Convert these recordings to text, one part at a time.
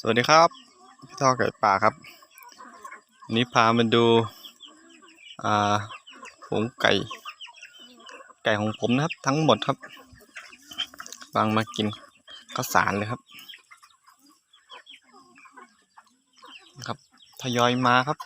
สวัสดีครับพี่ท่อไก่ป่าครับวันนี้พามาดูอ่าฝูงไก่ ไก่ของผมนะครับ ทั้งหมดครับบางมากินข้าวสารเลยครับ ครับทยอยมาครับ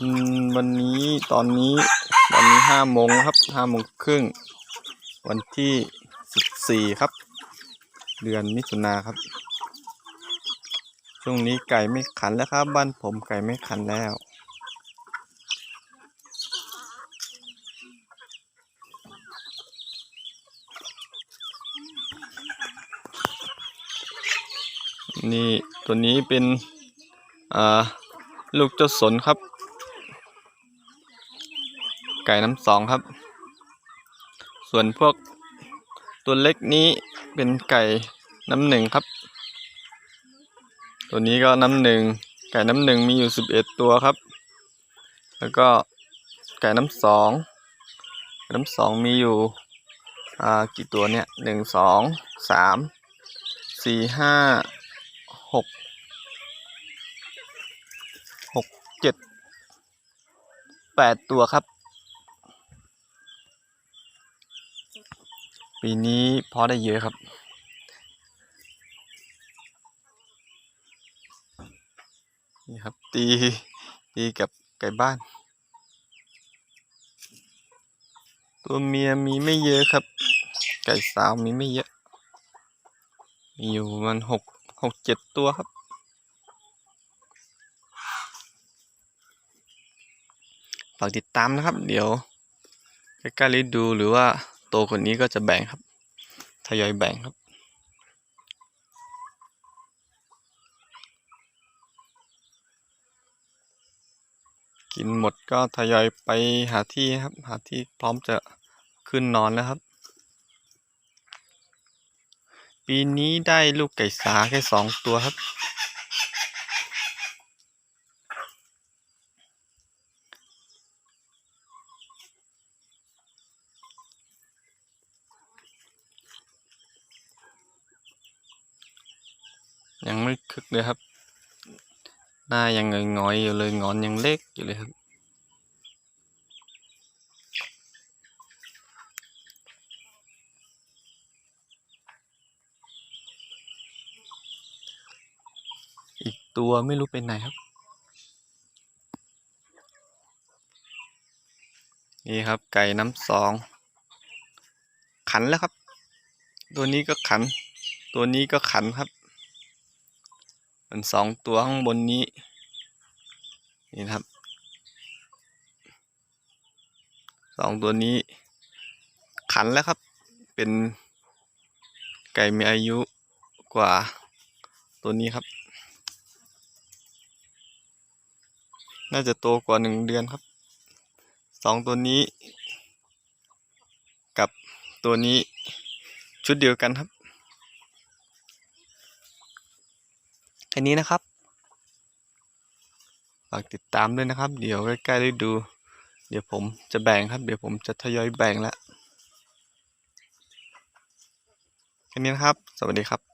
วันนี้ตอนนี้วันนี้ห้าโมงครับห้าโมงครึ่งวันที่สิบสี่ครับ เดือนมิถุนาครับ ช่วงนี้ไก่ไม่ขันแล้วครับ บ้านผมไก่ไม่ขันแล้ว นี่ตัวนี้เป็น อ่า ลูกเจ้าสนครับ ไก่น้ำสองครับ ส่วนพวกตัวเล็กนี้เป็นไก่น้ำหนึ่งครับ ตัวนี้ก็น้ำหนึ่งไก่น้ำหนึ่งมีอยู่สิบเอ็ดตัวครับ แล้วก็ไก่น้ำสองน้ำสองมีอยู่อ่ากี่ตัวเนี่ยหนึ่งสองสามสี่ห้าหกหกเจ็ดแปดตัวครับ ปีนี้พอได้เยอะครับ นี่ครับตีตีกับไก่บ้าน ตัวเมียมีไม่เยอะครับ ไก่สาวมีไม่เยอะมีอยู่ประมันหกหกเจ็ดตัวครับฝากติดตามนะครับ เดี๋ยวใกล้ๆฤดูหรือว่า ตกว่านี้ก็จะแบ่งครับ ทยอยแบ่งครับ กินหมดก็ทยอยไปหาที่ครับ หาที่พร้อมจะขึ้นนอนแล้วครับ ปีนี้ได้ลูกไก่สาแค่สองตัวครับ ยังไม่คึกเลยครับ หน้ายังงอยๆอยู่เลยงอนยังเล็กอยู่เลยครับอีกตัวไม่รู้ไปไหนครับ นี่ครับไก่น้ำสอง ขันแล้วครับ ตัวนี้ก็ขัน ตัวนี้ก็ขันครับ มันสองตัวข้างบนนี้ นี่ครับสองตัวนี้ ขันแล้วครับ เป็นไก่มีอายุกว่าตัวนี้ครับ น่าจะโตกว่าหนึ่งเดือนครับ สองตัวนี้ กับตัวนี้ชุดเดียวกันครับ ค่นี้นะครับ ฝากติดตามด้วยนะครับ เดี๋ยวใกล้ๆได้ดู เดี๋ยวผมจะแบ่งครับ เดี๋ยวผมจะทยอยแบ่งแล้วแค่นี้นะครับ สวัสดีครับ